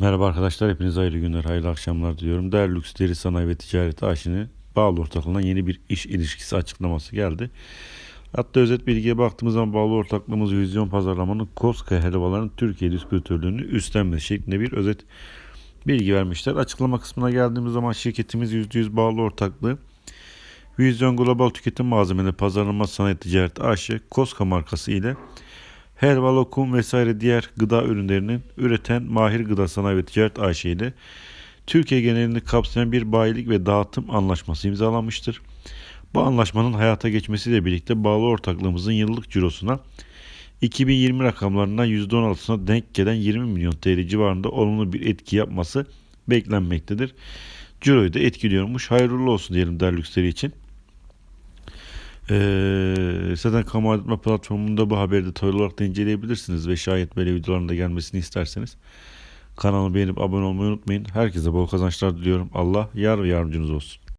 Merhaba arkadaşlar, hepinize hayırlı günler, hayırlı akşamlar diliyorum. Değerli Lüks Deri Sanayi ve Ticaret AŞ'nin bağlı ortaklığına yeni bir iş ilişkisi açıklaması geldi. Hatta özet bilgiye baktığımız zaman bağlı ortaklığımız vizyon pazarlamanın Koska helvaların Türkiye distribütörlüğünü üstlenmesi şeklinde bir özet bilgi vermişler. Açıklama kısmına geldiğimiz zaman şirketimiz %100 bağlı ortaklığı Vizyon Global Tüketim Malzemeleri Pazarlama Sanayi Ticaret AŞ Koska markası ile helva, lokum vesaire diğer gıda ürünlerinin üreten Mahir Gıda Sanayi ve Ticaret AŞ Türkiye genelini kapsayan bir bayilik ve dağıtım anlaşması imzalanmıştır. Bu anlaşmanın hayata geçmesiyle birlikte bağlı ortaklığımızın yıllık cirosuna 2020 rakamlarından %16'sına denk gelen 20 milyon TL civarında olumlu bir etki yapması beklenmektedir. Ciroyu da etkiliyormuş. Hayırlı olsun diyelim değerli lüksleri için. Ee, zaten kamu aydınlatma platformunda bu haberi detaylı olarak da inceleyebilirsiniz ve şayet böyle videoların da gelmesini isterseniz kanalı beğenip abone olmayı unutmayın. Herkese bol kazançlar diliyorum. Allah yar ve yardımcınız olsun.